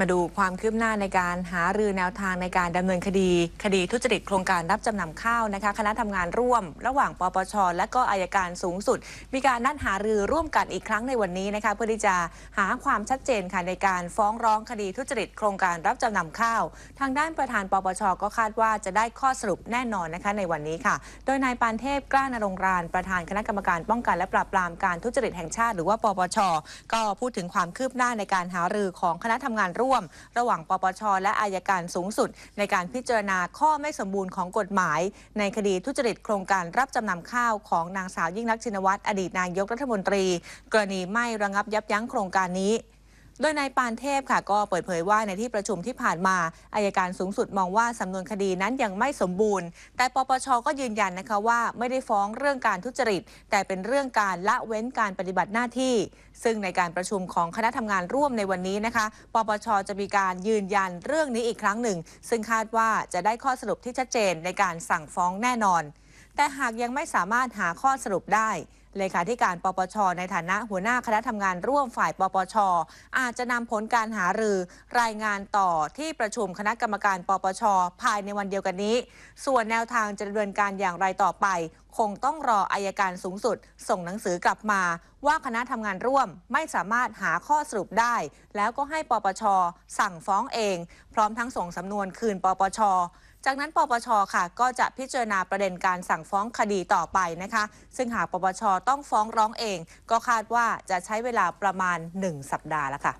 มาดูความคืบหน้าในการหารือแนวทางในการดำเนินคดี คดีทุจริตโครงการรับจำนำข้าวนะคะ คณะทำงานร่วม ระหว่างปปช และก็อายการสูงสุด มีการนัดหารือร่วมกันอีกครั้งในวันนี้นะคะเพื่อที่จะหาความชัดเจนค่ะในการฟ้องร้องคดีทุจริตโครงการรับจำนำข้าว ทางด้านประธานปปช ก็คาดว่าจะได้ข้อสรุปแน่นอนนะคะในวันนี้ค่ะ โดยนายปานเทพกล้านรงรานประธานคณะกรรมการป้องกันและปราบปรามการทุจริตแห่งชาติ หรือว่าปปช ก็พูดถึงความคืบหน้าในการหารือของคณะทำงานร่วมระหว่างปปช และอายการสูงสุด ในการพิจารณาข้อไม่สมบูรณ์ของกฎหมาย ในคดีทุจริตโครงการรับจำนำข้าวของนางสาวยิ่งลักษณ์ชินวัตรอดีตนายกรัฐมนตรี กรณีไม่ระงับยับยั้งโครงการนี้ โดยนายปานเทพค่ะ ก็เปิดเผยว่าในที่ประชุมที่ผ่านมาอายการสูงสุดมองว่าสำนวนคดีนั้นยังไม่สมบูรณ์ แต่ปปชก็ยืนยันนะคะว่าไม่ได้ฟ้องเรื่องการทุจริต แต่เป็นเรื่องการละเว้นการปฏิบัติหน้าที่ ซึ่งในการประชุมของคณะทำงานร่วมในวันนี้นะคะ ปปชจะมีการยืนยันเรื่องนี้อีกครั้งหนึ่ง ซึ่งคาดว่าจะได้ข้อสรุปที่ชัดเจนในการสั่งฟ้องแน่นอน แต่หากยังไม่สามารถหาข้อสรุปได้เลขาธิการปปช ในฐานะหัวหน้าคณะทำงานร่วมฝ่ายปปช อาจจะนำผลการหารือรายงานต่อที่ประชุมคณะกรรมการปปช ภายในวันเดียวกันนี้ ส่วนแนวทางจะดำเนินการอย่างไรต่อไป คงต้องรออายการสูงสุด ส่งหนังสือกลับมา ว่าคณะทำงานร่วมไม่สามารถหาข้อสรุปได้ แล้วก็ให้ปปช สั่งฟ้องเอง พร้อมทั้งส่งสำนวนคืนปปช จากนั้นปปชค่ะ ก็จะพิจารณาประเด็นการสั่งฟ้องคดีต่อไปนะคะ ซึ่งหากปปชต้องฟ้องร้องเอง ก็คาดว่าจะใช้เวลาประมาณ 1 สัปดาห์ละค่ะ